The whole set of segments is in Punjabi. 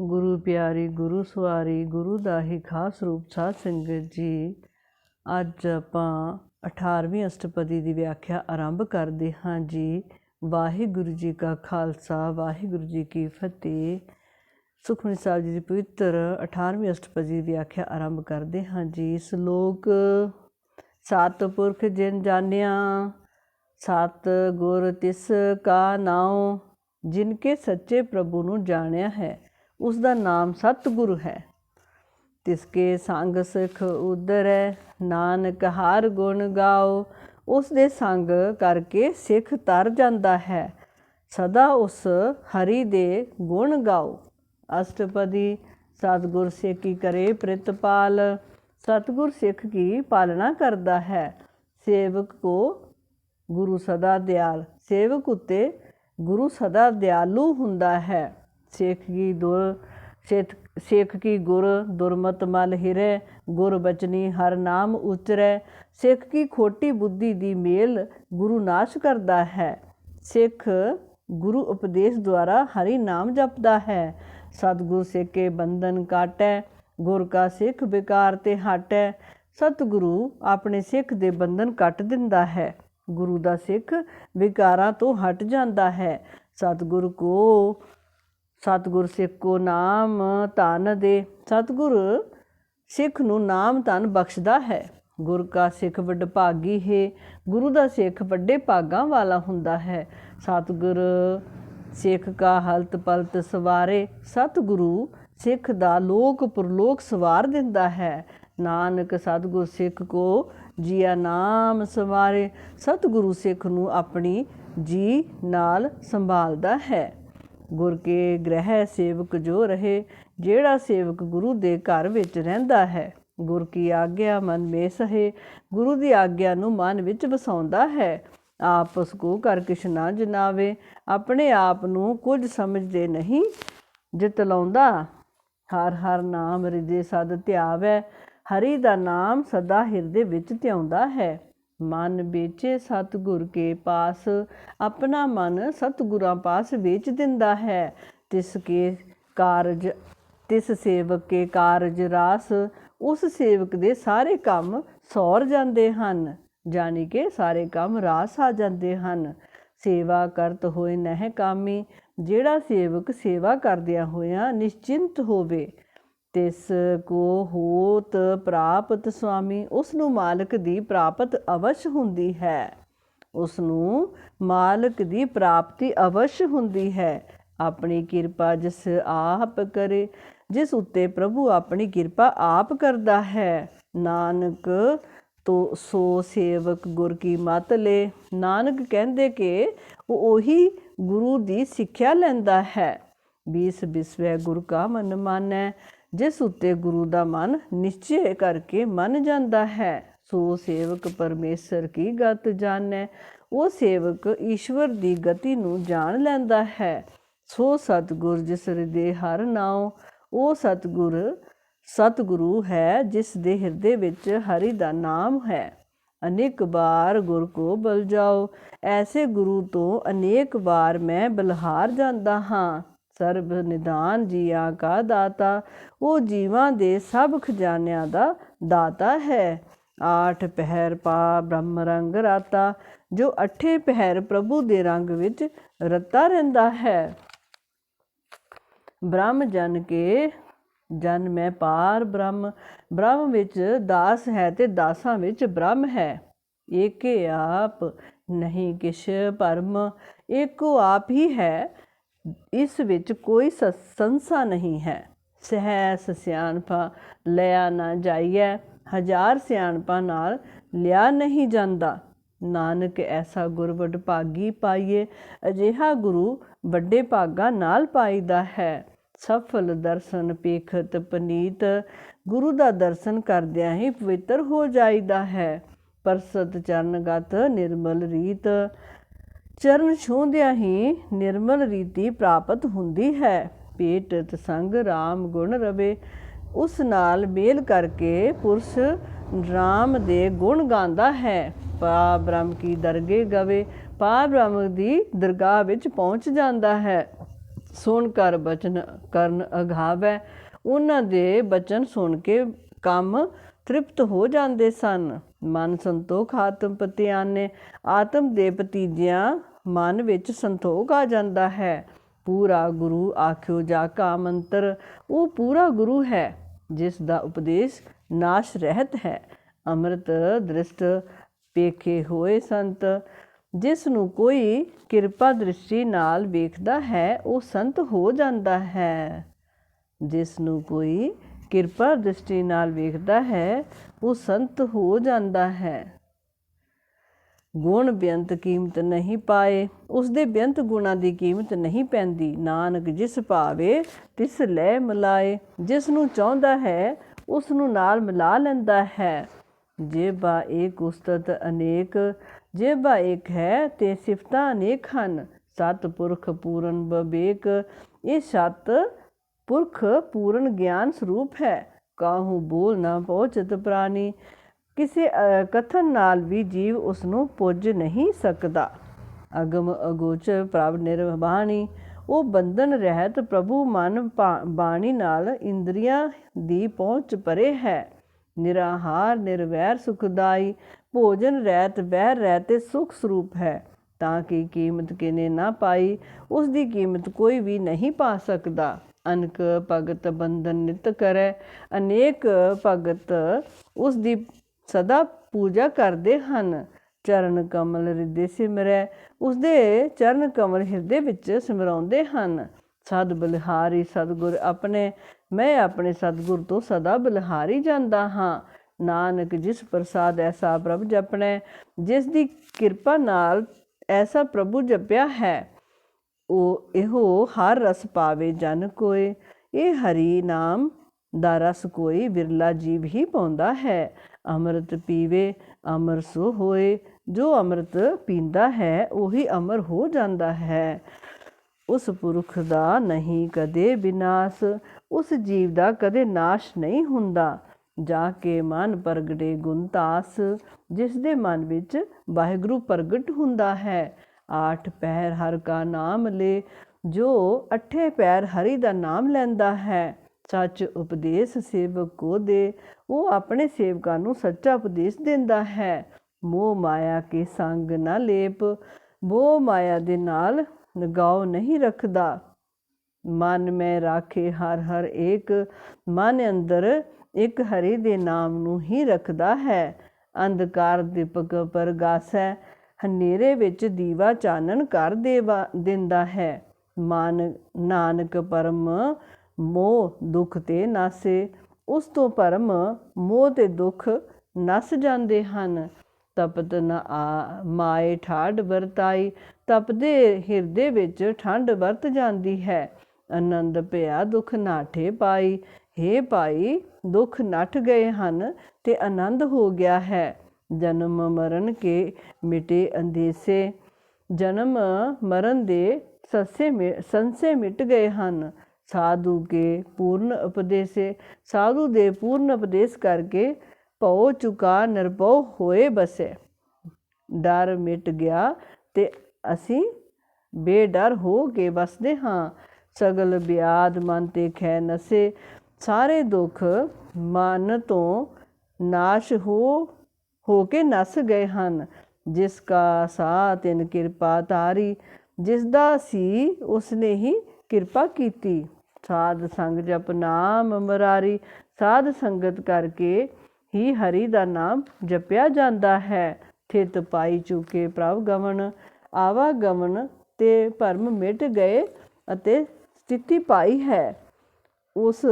ਗੁਰੂ ਪਿਆਰੀ, ਗੁਰੂ ਸਵਾਰੀ, ਗੁਰੂ ਦਾ ਹੀ ਖਾਸ ਰੂਪ ਸਾਧ ਸੰਗਤ ਜੀ, ਅੱਜ ਆਪਾਂ 18ਵੀਂ ਅਸ਼ਟਪਦੀ ਦੀ ਵਿਆਖਿਆ ਆਰੰਭ ਕਰਦੇ ਹਾਂ ਜੀ। ਵਾਹਿਗੁਰੂ ਜੀ ਕਾ ਖਾਲਸਾ, ਵਾਹਿਗੁਰੂ ਜੀ ਕੀ ਫਤਿਹ। ਸੁਖਮਨੀ ਸਾਹਿਬ ਜੀ ਦੀ ਪਵਿੱਤਰ 18ਵੀਂ ਅਸ਼ਟਪਦੀ ਦੀ ਵਿਆਖਿਆ ਆਰੰਭ ਕਰਦੇ ਹਾਂ ਜੀ। ਸ਼ਲੋਕ ਸਤਿਪੁਰਖ ਜਿਨ ਜਾਣਿਆ, ਸਤ ਗੁਰ ਤਿਸ ਕਾ ਨਾਉ, ਜਿਨ ਕੇ ਸੱਚੇ ਪ੍ਰਭੂ ਨੂੰ ਜਾਣਿਆ ਹੈ। ਉਸ ਦਾ ਨਾਮ ਸਤਿਗੁਰੂ ਹੈ। ਤਿਸ ਕੇ ਸੰਗ ਸਿਖ ਉਦਰੈ, ਨਾਨਕ ਹਰ ਗੁਣ ਗਾਓ। ਉਸ ਦੇ ਸੰਗ ਕਰਕੇ ਸਿੱਖ ਤਰ ਜਾਂਦਾ ਹੈ। ਸਦਾ ਉਸ ਹਰੀ ਦੇ ਗੁਣ ਗਾਓ। ਅਸ਼ਟਪਦੀ, ਸਤਿਗੁਰ ਕੀ ਕਰੇ ਪ੍ਰਿਤਪਾਲ। ਸਤਿਗੁਰ ਸਿੱਖ ਕੀ ਪਾਲਣਾ ਕਰਦਾ ਹੈ? ਸੇਵਕ ਕੋ ਗੁਰੂ ਸਦਾ ਦਿਆਲ। ਸੇਵਕ ਉਤੇ ਗੁਰੂ ਸਦਾ ਦਿਆਲੂ ਹੁੰਦਾ ਹੈ। ਸਿੱਖ ਕੀ ਦੁਰ ਸਿੱਖ ਕੀ ਗੁਰ ਦੁਰਮਤ ਮਲ ਹਿਰੇ, ਗੁਰ ਬਚਨੀ ਹਰ ਨਾਮ ਉਚਰੈ। ਸਿੱਖ ਕੀ ਖੋਟੀ ਬੁੱਧੀ ਦੀ ਮੇਲ ਗੁਰੂ ਨਾਸ਼ ਕਰਦਾ ਹੈ। ਸਿੱਖ ਗੁਰੂ ਉਪਦੇਸ਼ ਦੁਆਰਾ ਹਰੀ ਨਾਮ ਜਪਦਾ ਹੈ। ਸਤਿਗੁਰ ਸੇਕੇ ਬੰਧਨ ਕਾਟੈ, ਗੁਰ ਕਾ ਸਿੱਖ ਵਿਕਾਰ ਤੇ ਹਟੈ। ਸਤਿਗੁਰੂ ਆਪਣੇ ਸਿੱਖ ਦੇ ਬੰਧਨ ਕੱਟ ਦਿੰਦਾ ਹੈ। ਗੁਰੂ ਦਾ ਸਿੱਖ ਵਿਕਾਰਾਂ ਤੋਂ ਹਟ ਜਾਂਦਾ ਹੈ। ਸਤਿਗੁਰ ਕੋ ਸਤਿਗੁਰ ਸਿੱਖ ਕੋ ਨਾਮ ਧਨ ਦੇ। ਸਤਿਗੁਰ ਸਿੱਖ ਨੂੰ ਨਾਮ ਧਨ ਬਖਸ਼ਦਾ ਹੈ। ਗੁਰ ਕਾ ਸਿੱਖ ਵੱਡ ਭਾਗੀ ਹੈ, ਗੁਰੂ ਦਾ ਸਿੱਖ ਵੱਡੇ ਭਾਗਾਂ ਵਾਲਾ ਹੁੰਦਾ ਹੈ। ਸਤਿਗੁਰ ਸਿੱਖ ਕਾ ਹਲਤ ਪਲਤ ਸਵਾਰੇ, ਸਤਿਗੁਰੂ ਸਿੱਖ ਦਾ ਲੋਕ ਪਰਲੋਕ ਸਵਾਰ ਦਿੰਦਾ ਹੈ। ਨਾਨਕ ਸਤਿਗੁਰ ਸਿੱਖ ਕੋ ਜੀਆ ਨਾਮ ਸਵਾਰੇ, ਸਤਿਗੁਰੂ ਸਿੱਖ ਨੂੰ ਆਪਣੀ ਜੀ ਨਾਲ ਸੰਭਾਲਦਾ ਹੈ। ਗੁਰ ਕੇ ਗ੍ਰਹਿ ਸੇਵਕ ਜੋ ਰਹੇ, ਜਿਹੜਾ ਸੇਵਕ ਗੁਰੂ ਦੇ ਘਰ ਵਿੱਚ ਰਹਿੰਦਾ ਹੈ, ਗੁਰ ਕੀ ਆਗਿਆ ਮਨ ਮੇ ਸਹੇ, ਗੁਰੂ ਦੀ ਆਗਿਆ ਨੂੰ ਮਨ ਵਿੱਚ ਵਸਾਉਂਦਾ ਹੈ। ਆਪ ਸਕੂ ਕਰ ਕਿਛ ਨਾ ਜਨਾਵੇ, ਆਪਣੇ ਆਪ ਨੂੰ ਕੁਝ ਸਮਝਦੇ ਨਹੀਂ ਜਿਤਲਾਉਂਦਾ ਹਰ ਹਰ ਨਾਮ ਹਿਰਦੇ ਸਦ ਧਿਆਵੈ, ਹਰੀ ਦਾ ਨਾਮ ਸਦਾ ਹਿਰਦੇ ਵਿੱਚ ਧਿਆਉਂਦਾ ਹੈ। ਮਨ ਵੇਚੇ ਸਤਿਗੁਰ ਕੇ ਪਾਸ, ਆਪਣਾ ਮਨ ਸਤਿਗੁਰਾਂ ਪਾਸ ਵੇਚ ਦਿੰਦਾ ਹੈ। ਤਿਸ ਕੇ ਕਾਰਜ, ਤਿਸ ਸੇਵਕ ਕੇ ਕਾਰਜ ਰਾਸ, ਉਸ ਸੇਵਕ ਦੇ ਸਾਰੇ ਕੰਮ ਸੌਰ ਜਾਂਦੇ ਹਨ ਜਾਨੀ ਕਿ ਸਾਰੇ ਕੰਮ ਰਾਸ ਆ ਜਾਂਦੇ ਹਨ। ਸੇਵਾ ਕਰਤ ਹੋਏ ਨਹਿ ਕਾਮੀ, ਜਿਹੜਾ ਸੇਵਕ ਸੇਵਾ ਕਰਦਿਆਂ ਹੋਇਆਂ ਨਿਸ਼ਚਿੰਤ ਹੋਵੇ ਤਿਸ ਕੋ ਹੋਤ ਪ੍ਰਾਪਤ ਸੁਆਮੀ ਉਸ ਨੂੰ ਮਾਲਕ ਦੀ ਪ੍ਰਾਪਤ ਅਵਸ਼ ਹੁੰਦੀ ਹੈ। ਉਸ ਨੂੰ ਮਾਲਕ ਦੀ ਪ੍ਰਾਪਤੀ ਅਵਸ਼ ਹੁੰਦੀ ਹੈ। ਆਪਣੀ ਕਿਰਪਾ ਜਿਸ ਆਪ ਕਰੇ, ਜਿਸ ਉੱਤੇ ਪ੍ਰਭੂ ਆਪਣੀ ਕਿਰਪਾ ਆਪ ਕਰਦਾ ਹੈ। ਨਾਨਕ ਤੋ ਸੋ ਸੇਵਕ ਗੁਰ ਕੀ ਮਤ ਲੈ। ਨਾਨਕ ਕਹਿੰਦੇ ਕਿ ਉਹ ਉਹੀ ਗੁਰੂ ਦੀ ਸਿੱਖਿਆ ਲੈਂਦਾ ਹੈ। ਬੀਸ ਬਿਸਵੇ ਗੁਰ ਕਾ ਮਨ ਮਾਨੈ। ਜਿਸ ਉੱਤੇ ਗੁਰੂ ਦਾ ਮਨ ਨਿਸ਼ਚੈ ਕਰਕੇ ਮੰਨ ਜਾਂਦਾ ਹੈ, ਸੋ ਸੇਵਕ ਪਰਮੇਸ਼ਰ ਕੀ ਗਤ ਜਾਣੈ? ਉਹ ਸੇਵਕ ਈਸ਼ਵਰ ਦੀ ਗਤੀ ਨੂੰ ਜਾਣ ਲੈਂਦਾ ਹੈ। ਸੋ ਸਤਗੁਰ ਜਿਸ ਹਿਰਦੇ ਹਰ ਨਾਉ, ਉਹ ਸਤਗੁਰ ਸਤਗੁਰੂ ਹੈ ਜਿਸ ਦੇ ਹਿਰਦੇ ਵਿੱਚ ਹਰੀ ਦਾ ਨਾਮ ਹੈ। ਅਨੇਕ ਬਾਰ ਗੁਰ ਕੋ ਬਲ ਜਾਓ, ਐਸੇ ਗੁਰੂ ਤੋਂ ਅਨੇਕ ਵਾਰ ਮੈਂ ਬਲਹਾਰ ਜਾਂਦਾ ਹਾਂ। ਸਰਬ ਨਿਦਾਨ ਜੀਆਂ ਕਾ ਦਾਤਾ, ਉਹ ਜੀਵਾਂ ਦੇ ਸਭ ਖਜ਼ਾਨਿਆਂ ਦਾ ਦਾਤਾ ਹੈ। ਆਠ ਪਹਿਰ ਪਾ ਬ੍ਰਹਮ ਰੰਗ ਰਾਤਾ, ਜੋ ਅਠੇ ਪਹਿਰ ਪ੍ਰਭੂ ਦੇ ਰੰਗ ਵਿੱਚ ਰਤਾ ਰਹਿੰਦਾ ਹੈ। ਬ੍ਰਹਮ ਜਨ ਕੇ ਜਨ ਮੈਂ ਪਾਰ ਬ੍ਰਹਮ ਬ੍ਰਹਮ ਵਿੱਚ ਦਾਸ ਹੈ ਤੇ ਦਾਸਾਂ ਵਿੱਚ ਬ੍ਰਹਮ ਹੈ। ਏਕੇ ਆਪ ਨਹੀਂ ਕਿਛ ਪਰਮ ਏਕੋ ਆਪ ਹੀ ਹੈ। ਇਸ ਵਿੱਚ ਕੋਈ ਸੰਸਾ ਨਹੀਂ ਹੈ। ਸਹਿਸ ਸਿਆਣਪਾ ਲਿਆ ਨਾ ਜਾਈਐ, ਹਜ਼ਾਰ ਸਿਆਣਪਾ ਨਾਲ ਲਿਆ ਨਹੀਂ ਜਾਂਦਾ। ਨਾਨਕ ਐਸਾ ਗੁਰਵਡ ਭਾਗੀ ਪਾਈਏ, ਅਜਿਹਾ ਗੁਰੂ ਵੱਡੇ ਭਾਗਾ ਨਾਲ ਪਾਈਦਾ ਹੈ। ਸਫਲ ਦਰਸ਼ਨ ਪੇਖਤ ਪਨੀਤ, ਗੁਰੂ ਦਾ ਦਰਸ਼ਨ ਕਰਦਿਆਂ ਹੀ ਪਵਿੱਤਰ ਹੋ ਜਾਈਦਾ ਹੈ। ਪਰਸਤ ਚਰਨਗਤ ਨਿਰਮਲ ਰੀਤ ਚਰਨ ਛੂੰਦਿਆਂ ਹੀ ਨਿਰਮਲ ਰੀਤੀ ਪ੍ਰਾਪਤ ਹੁੰਦੀ ਹੈ। ਪੇਟ ਸੰਗ RAM ਗੁਣ ਰਵੇ, ਉਸ ਨਾਲ ਮੇਲ ਕਰਕੇ ਪੁਰਸ਼ RAM ਦੇ ਗੁਣ ਗਾਉਂਦਾ ਹੈ। ਪਾ ਬ੍ਰਹਮ ਕੀ ਦਰਗੇ ਗਵੇ, ਪਾ ਬ੍ਰਹਮ ਦੀ ਦਰਗਾਹ ਵਿੱਚ ਪਹੁੰਚ ਜਾਂਦਾ ਹੈ। ਸੁਣ ਕਰ ਬਚਨ ਕਰਨ ਅਗਾਵੈ ਉਹਨਾਂ ਦੇ ਬਚਨ ਸੁਣ ਕੇ ਕੰਮ ਤ੍ਰਿਪਤ ਹੋ ਜਾਂਦੇ ਸਨ। ਮਨ ਸੰਤੋਖ ਆਤਮ ਪਤਿਆਨੇ ਆਤਮ ਦੇ ਭਤੀਜਿਆਂ ਮਨ ਵਿੱਚ ਸੰਤੋਖ ਆ ਜਾਂਦਾ ਹੈ। ਪੂਰਾ ਗੁਰੂ ਆਖਿਓ ਜਾ ਕਾ ਮੰਤਰ ਉਹ ਪੂਰਾ ਗੁਰੂ ਹੈ, ਜਿਸ ਦਾ ਉਪਦੇਸ਼ ਨਾਸ਼ ਰਹਿਤ ਹੈ। ਅੰਮ੍ਰਿਤ ਦ੍ਰਿਸ਼ਟ ਪੇਖੇ ਹੋਏ ਸੰਤ। ਜਿਸ ਨੂੰ ਕੋਈ ਕਿਰਪਾ ਦ੍ਰਿਸ਼ਟੀ ਨਾਲ ਵੇਖਦਾ ਹੈ, ਉਹ ਸੰਤ ਹੋ ਜਾਂਦਾ ਹੈ। ਜਿਸ ਨੂੰ ਕੋਈ ਕਿਰਪਾ ਦ੍ਰਿਸ਼ਟੀ ਨਾਲ ਵੇਖਦਾ ਹੈ, ਉਹ ਸੰਤ ਹੋ ਜਾਂਦਾ ਹੈ। ਗੁਣ ਬੇਅੰਤ ਕੀਮਤ ਨਹੀਂ ਪਾਏ ਉਸ ਦੇ ਬੇਅੰਤ ਗੁਣਾ ਦੀ ਕੀਮਤ ਨਹੀਂ ਪੈਂਦੀ। ਨਾਨਕ ਜਿਸ ਭਾਵੇ ਤਿਸ ਲੈ ਮਿਲਾਏ, ਜਿਸ ਨੂੰ ਚਾਹੁੰਦਾ ਹੈ, ਉਸ ਨੂੰ ਨਾਲ ਮਿਲਾ ਲੈਂਦਾ ਹੈ। ਜੇਬਾ ਏਕ ਉਸਤਤ ਅਨੇਕ ਜੇਬਾ ਇੱਕ ਹੈ ਤੇ ਸਿਫਤਾਂ ਅਨੇਕ ਹਨ। ਸਤ ਪੁਰਖ ਪੂਰਨ ਬਵੇਕ, ਇਹ ਸਤ ਪੁਰਖ ਪੂਰਨ ਗਿਆਨ ਸਰੂਪ ਹੈ। ਕਾਹੂ ਬੋਲ ਨਾ ਪਹੁੰਚਤ ਪ੍ਰਾਨੀ। ਕਿਸੇ ਕਥਨ ਨਾਲ ਵੀ ਜੀਵ ਉਸ ਨੂੰ ਪੁੱਜ ਨਹੀਂ ਸਕਦਾ। ਅਗਮ ਅਗੋਚਰ ਪ੍ਰਭ ਨਿਰਵਾਣੀ ਉਹ ਬੰਧਨ ਰਹਿਤ ਪ੍ਰਭੂ ਮਨ ਭਾ- ਬਾਣੀ ਨਾਲ ਇੰਦਰੀਆਂ ਦੀ ਪਹੁੰਚ ਪਰੇ ਹੈ। ਨਿਰਾਹਾਰ, ਨਿਰਵੈਰ, ਸੁਖਦਾਈ, ਭੋਜਨ ਰਹਿਤ ਬਹਿ ਰਹਿਤੇ ਸੁਖ ਸਰੂਪ ਹੈ। ਤਾਂ ਕਿ ਕੀਮਤ ਕਿਨੇ ਨਾ ਪਾਈ ਉਸ ਦੀ ਕੀਮਤ ਕੋਈ ਵੀ ਨਹੀਂ ਪਾ ਸਕਦਾ। ਅਨਕ ਭਗਤ ਬੰਧਨ ਨਿਤ ਕਰੈ। ਅਨੇਕ ਭਗਤ ਉਸ ਦੀ ਸਦਾ ਪੂਜਾ ਕਰਦੇ ਹਨ। ਚਰਨ ਕਮਲ ਹਿਰਦੇ ਸਿਮਰੈ। ਉਸ ਦੇ ਚਰਨ ਕਮਲ ਹਿਰਦੇ ਵਿੱਚ ਸਿਮਰਾਉਂਦੇ ਹਨ। ਸਦ ਬਲਿਹਾਰੀ ਸਤਗੁਰ ਆਪਣੇ, ਮੈਂ ਆਪਣੇ ਸਤਗੁਰ ਤੋਂ ਸਦਾ ਬਲਿਹਾਰੀ ਜਾਂਦਾ ਹਾਂ। ਨਾਨਕ ਜਿਸ ਪ੍ਰਸਾਦ ਐਸਾ ਪ੍ਰਭ ਜਪਣਾ ਜਿਸ ਦੀ ਕਿਰਪਾ ਨਾਲ ਐਸਾ ਪ੍ਰਭੂ ਜਪਿਆ ਹੈ। ਉਹ ਇਹੋ ਹਰ ਰਸ ਪਾਵੇ ਜਨ ਕੋਏ। ਇਹ ਹਰੀ ਨਾਮ ਦਾ ਰਸ ਕੋਈ ਬਿਰਲਾ ਜੀਵ ਹੀ ਪਾਉਂਦਾ ਹੈ। ਅੰਮ੍ਰਿਤ ਪੀਵੇ ਅਮਰ ਸੋ ਹੋਏ। ਜੋ ਅੰਮ੍ਰਿਤ ਪੀਂਦਾ ਹੈ, ਉਹੀ ਅਮਰ ਹੋ ਜਾਂਦਾ ਹੈ। ਉਸ ਪੁਰਖ ਦਾ ਨਹੀਂ ਕਦੇ ਵਿਨਾਸ਼, ਉਸ ਜੀਵ ਦਾ ਕਦੇ ਨਾਸ਼ ਨਹੀਂ ਹੁੰਦਾ। ਜਾ ਕੇ ਮਨ ਪ੍ਰਗਟੇ ਗੁਣਤਾਸ ਜਿਸ ਦੇ ਮਨ ਵਿੱਚ ਵਾਹਿਗੁਰੂ ਪ੍ਰਗਟ ਹੁੰਦਾ ਹੈ। ਆਠ ਪੈਰ ਹਰ ਕਾ ਨਾਮ ਲੈ, ਜੋ ਅਠੇ ਪੈਰ ਹਰੀ ਦਾ ਨਾਮ ਲੈਂਦਾ ਹੈ। ਸੱਚ ਉਪਦੇਸ਼ ਸੇਵਕ ਕੋ ਦੇ, ਉਹ ਆਪਣੇ ਸੇਵਕਾਂ ਨੂੰ ਸੱਚਾ ਉਪਦੇਸ਼ ਦਿੰਦਾ ਹੈ। ਮੋਹ ਮਾਇਆ ਕੇ ਸੰਗ ਨਾ ਲੇਪ, ਮੋਹ ਮਾਇਆ ਦੇ ਨਾਲ ਲਗਾਓ ਨਹੀਂ ਰੱਖਦਾ। ਮਨ ਮੈਂ ਰਾਖੇ ਹਰ ਹਰ ਏਕ, ਮਨ ਅੰਦਰ ਇੱਕ ਹਰੀ ਦੇ ਨਾਮ ਨੂੰ ਹੀ ਰੱਖਦਾ ਹੈ। ਅੰਧਕਾਰ ਦੀਪਕ ਪਰਗਾਸੈ ਹਨੇਰੇ ਵਿੱਚ ਦੀਵਾ ਚਾਨਣ ਕਰ ਦੇਵਾ, ਦਿੰਦਾ ਹੈ। ਮਾਨ, ਨਾਨਕ ਪਰਮ, ਮੋਹ ਦੁੱਖ ਤੇ ਨਾਸੇ। ਉਸ ਤੋਂ ਪਰਮ ਮੋਹ ਤੇ ਦੁੱਖ ਨਸ ਜਾਂਦੇ ਹਨ। ਤਪਤ ਨਾ ਆ, ਮਾਏ ਠਾੜ ਵਰਤਾਈ। ਤਪਦੇ ਹਿਰਦੇ ਵਿੱਚ ਠੰਡ ਵਰਤ ਜਾਂਦੀ ਹੈ। ਆਨੰਦ ਪਿਆ ਦੁੱਖ ਨਾਠੇ ਪਾਈ। ਹੇ ਭਾਈ, ਦੁੱਖ ਨੱਠ ਗਏ ਹਨ ਤੇ ਆਨੰਦ ਹੋ ਗਿਆ ਹੈ। ਜਨਮ ਮਰਨ ਕੇ ਮਿਟੇ ਅੰਦੇਸੇ। ਜਨਮ ਮਰਨ ਦੇ ਸੱਸੇ ਮਿ- ਸੰਸੇ ਮਿਟ ਗਏ ਹਨ। ਸਾਧੂ ਕੇ ਪੂਰਨ ਉਪਦੇਸੇ, ਸਾਧੂ ਦੇ ਪੂਰਨ ਉਪਦੇਸ਼ ਕਰਕੇ ਭਉ ਚੁਕਾ ਨਿਰਭਉ ਹੋਏ ਬਸੇ। ਡਰ ਮਿਟ ਗਿਆ ਤੇ ਅਸੀਂ ਬੇਡਰ ਹੋ ਕੇ ਵਸਦੇ ਹਾਂ। ਸਗਲ ਬਿਆਦ ਮਨ ਤੇ ਖੈ ਨਸੇ। ਸਾਰੇ ਦੁੱਖ ਮਨ ਤੋਂ ਨਾਸ਼ ਹੋ ਹੋ ਕੇ ਨਸ ਗਏ ਹਨ। ਜਿਸ ਕਾ ਸਾ ਤਿਨ ਕਿਰਪਾ ਤਾਰੀ ਜਿਸ ਦਾ ਸੀ ਉਸਨੇ ਹੀ ਕਿਰਪਾ ਕੀਤੀ। ਸਾਧ ਸੰਗ ਜਪ ਨਾਮ ਮਰਾਰੀ, ਸਾਧ ਸੰਗਤ ਕਰਕੇ ਹੀ ਹਰੀ ਦਾ ਨਾਮ ਜਪਿਆ ਜਾਂਦਾ ਹੈ। ਥਿਤ ਪਾਈ ਚੁਕੇ ਪ੍ਰਭ ਗਮਨ ਆਵਾ ਗਮਨ ਤੇ ਭਰਮ ਮਿਟ ਗਏ ਅਤੇ ਸਥਿਤੀ ਪਾਈ ਹੈ। ਉਸ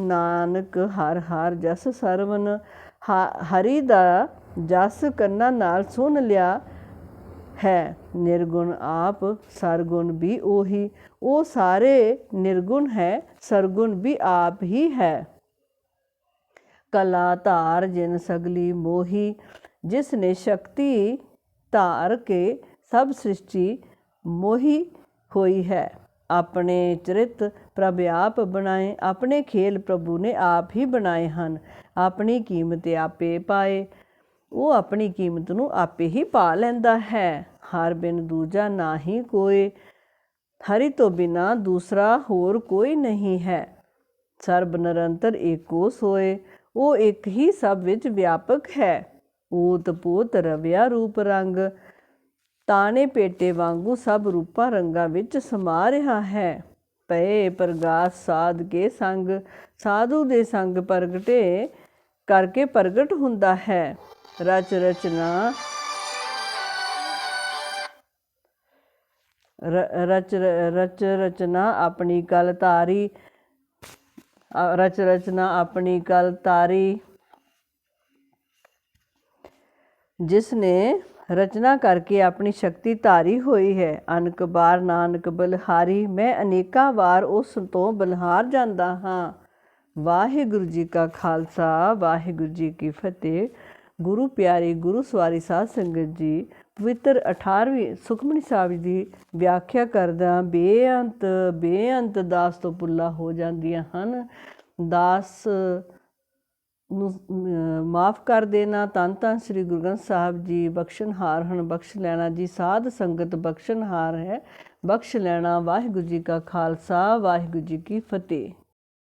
ਨਾਨਕ ਹਰ ਹਰ ਜਸ ਸਰਵਨ ਹਰੀ ਦਾ ਜਸ ਕੰਨਾਂ ਨਾਲ ਸੁਣ ਲਿਆ ਹੈ। ਨਿਰਗੁਣ ਆਪ, ਸਰਗੁਣ ਵੀ ਉਹੀ। ਉਹ ਸਾਰੇ ਨਿਰਗੁਣ ਹੈ, ਸਰਗੁਣ ਵੀ ਆਪ ਹੀ ਹੈ। ਕਲਾ ਧਾਰ ਜਿਨ ਸਗਲੀ ਮੋਹੀ, ਜਿਸ ਨੇ ਸ਼ਕਤੀ ਧਾਰ ਕੇ ਸਭ ਸ੍ਰਿਸ਼ਟੀ ਮੋਹੀ ਹੋਈ ਹੈ। ਆਪਣੇ ਚਰਿਤ ਪ੍ਰਭ ਆਪ ਬਣਾਏ, ਆਪਣੇ ਖੇਲ ਪ੍ਰਭੂ ਨੇ ਆਪ ਹੀ ਬਣਾਏ ਹਨ। ਆਪਣੀ ਕੀਮਤ ਆਪੇ ਪਾਏ ਉਹ ਆਪਣੀ ਕੀਮਤ ਨੂੰ ਆਪੇ ਹੀ ਪਾ ਲੈਂਦਾ ਹੈ। ਹਰ ਬਿਨ ਦੂਜਾ ਨਾ ਹੀ ਕੋਈ ਹਰੀ ਤੋਂ ਬਿਨਾ ਦੂਸਰਾ ਹੋਰ ਕੋਈ ਨਹੀਂ ਹੈ। ਸਰਬ ਨਿਰੰਤਰ ਏਕੋ ਸੋਏ, ਉਹ ਇੱਕ ਹੀ ਸਭ ਵਿੱਚ ਵਿਆਪਕ ਹੈ। ਊਤ ਪੂਤ ਰਵਿਆ ਰੂਪ ਰੰਗ, ਤਾਣੇ ਪੇਟੇ ਵਾਂਗੂ ਸਭ ਰੂਪਾਂ ਰੰਗਾਂ ਵਿੱਚ ਸਮਾ ਰਿਹਾ ਹੈ। ਪਏ ਪ੍ਰਗਾਸ ਸਾਧ ਕੇ ਸੰਗ, ਸਾਧੂ ਦੇ ਸੰਗ ਪ੍ਰਗਟੇ ਕਰਕੇ ਪ੍ਰਗਟ ਹੁੰਦਾ ਹੈ। ਰਚ ਰਚਨਾ। ਰਚ ਰਚ ਰਚਨਾ ਆਪਣੀ ਕਲ ਤਾਰੀ ਰਚ ਰਚਨਾ ਆਪਣੀ ਕਲ ਤਾਰੀ ਜਿਸ ਨੇ ਰਚਨਾ ਕਰਕੇ ਆਪਣੀ ਸ਼ਕਤੀ ਧਾਰੀ ਹੋਈ ਹੈ, ਅਨਕ ਬਾਰ ਨਾਨਕ ਬਲਹਾਰੀ, ਮੈਂ ਅਨੇਕਾਂ ਵਾਰ ਉਸ ਤੋਂ ਬਲਹਾਰ ਜਾਂਦਾ ਹਾਂ। ਵਾਹਿਗੁਰੂ ਜੀ ਕਾ ਖਾਲਸਾ, ਵਾਹਿਗੁਰੂ ਜੀ ਕੀ ਫਤਿਹ। ਗੁਰੂ ਪਿਆਰੇ ਗੁਰੂ ਸਵਾਰੀ ਸਾਧ ਸੰਗਤ ਜੀ, ਪਵਿੱਤਰ 18ਵੀਂ ਸੁਖਮਨੀ ਸਾਹਿਬ ਦੀ ਵਿਆਖਿਆ ਕਰਦਾ ਬੇਅੰਤ ਬੇਅੰਤ ਦਾਸ ਤੋਂ ਪੁੱਲਾ ਹੋ ਜਾਂਦੀਆਂ ਹਨ। ਦਾਸ ਨੂੰ ਮਾਫ ਕਰ ਦੇਣਾ ਤਨ ਤਨ ਸ੍ਰੀ ਗੁਰੂ ਗ੍ਰੰਥ ਸਾਹਿਬ ਜੀ ਬਖਸ਼ਣਹਾਰ ਹਨ, ਬਖਸ਼ ਲੈਣਾ ਜੀ, ਸਾਧ ਸੰਗਤ ਬਖਸ਼ਣਹਾਰ ਹੈ, ਬਖਸ਼ ਲੈਣਾ, ਵਾਹਿਗੁਰੂ ਜੀ ਕਾ ਖਾਲਸਾ, ਵਾਹਿਗੁਰੂ ਜੀ ਕੀ ਫਤਿਹ।